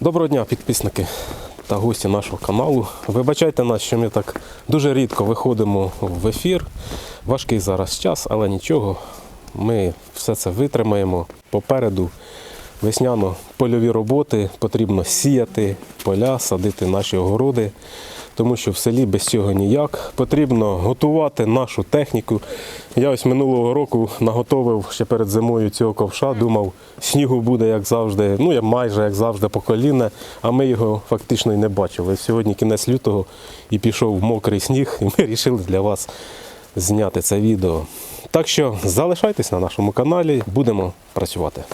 Доброго дня, підписники та гості нашого каналу. Вибачайте нас, що ми так дуже рідко виходимо в ефір. Важкий зараз час, але нічого. Ми все це витримаємо. Попереду весняно-польові роботи. Потрібно сіяти поля, садити наші огороди, тому що в селі без цього ніяк. Потрібно готувати нашу техніку. Я ось минулого року наготовив ще перед зимою цього ковша, думав, снігу буде як завжди, ну я майже як завжди по коліна, а ми його фактично і не бачили. Сьогодні кінець лютого і пішов мокрий сніг, і ми вирішили для вас зняти це відео. Так що залишайтесь на нашому каналі, будемо працювати.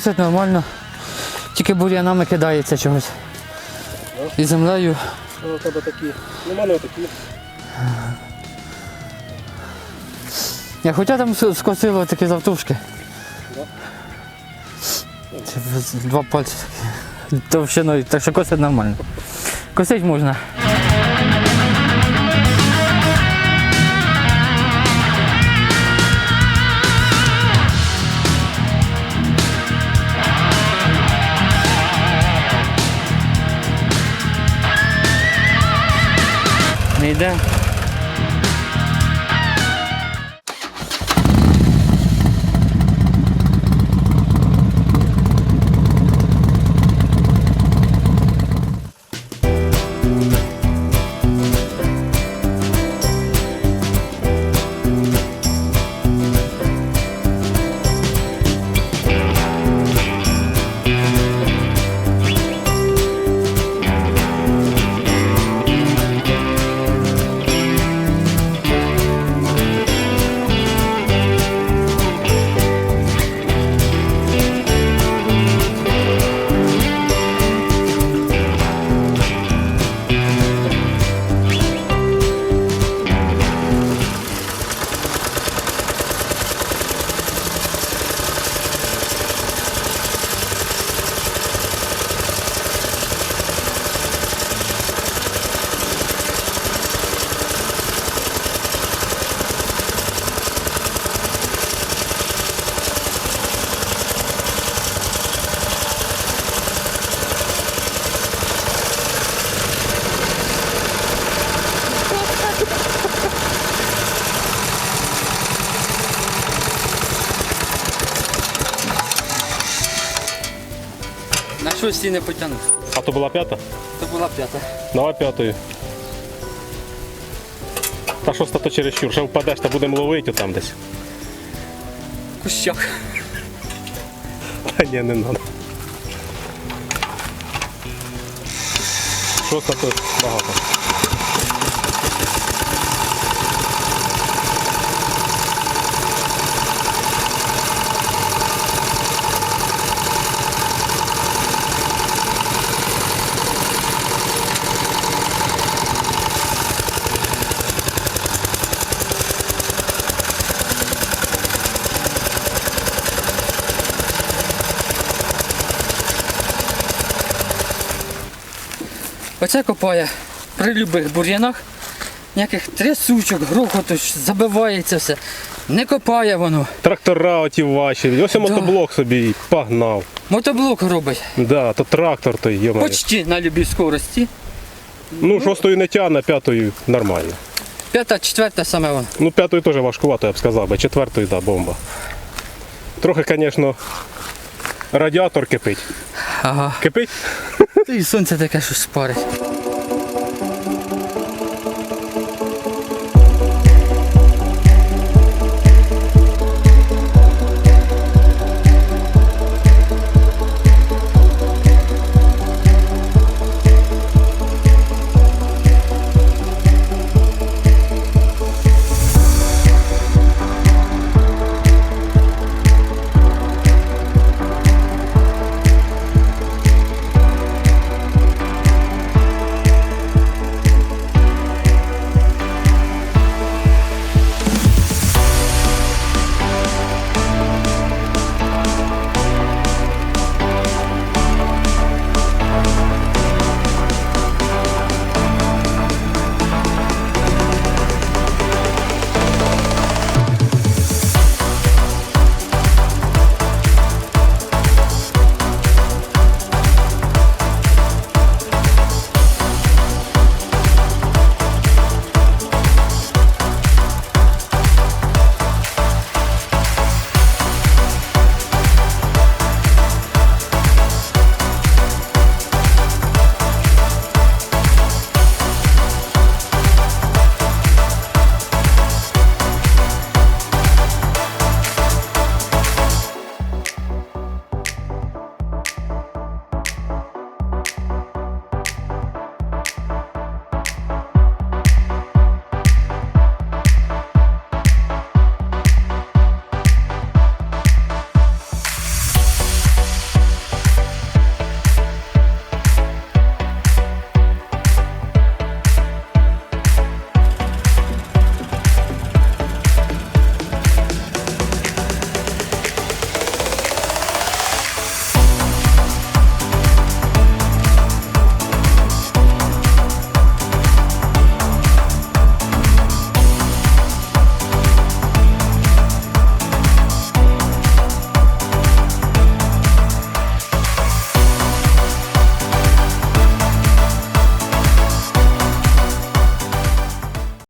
Косять нормально. Тільки бур'янами кидається чогось. І землею. У тебе такі. Ну, мене такі. Я хоча там скосило такі завтушки. Два пальці такі. Товщиною, так що косить нормально. Косить можна. Не йде. На щось і не потягнув. А то була п'ята? Це була п'ята. Давай п'ятою. Та шоста то чересчур, ще впадеш та будемо ловити там десь. Кущак. Та ні, не треба. Шоста то багато. Оце копає при любих бур'янах. Ніяких трясучок, грохоту, забивається все. Не копає воно. Трактора оті ваші. Ось і мотоблок собі погнав. Мотоблок робить. Да, то трактор той, йомає. Почти на любій скорості. Ну, шостою не тягне, п'ятою нормально. П'ята, четверта саме воно. Ну, п'ятою теж важкувато, я б сказав би. Четвертою, да, бомба. Трохи, звісно, радіатор кипить. Ага. Кипить? І сонце таке, щось спарить.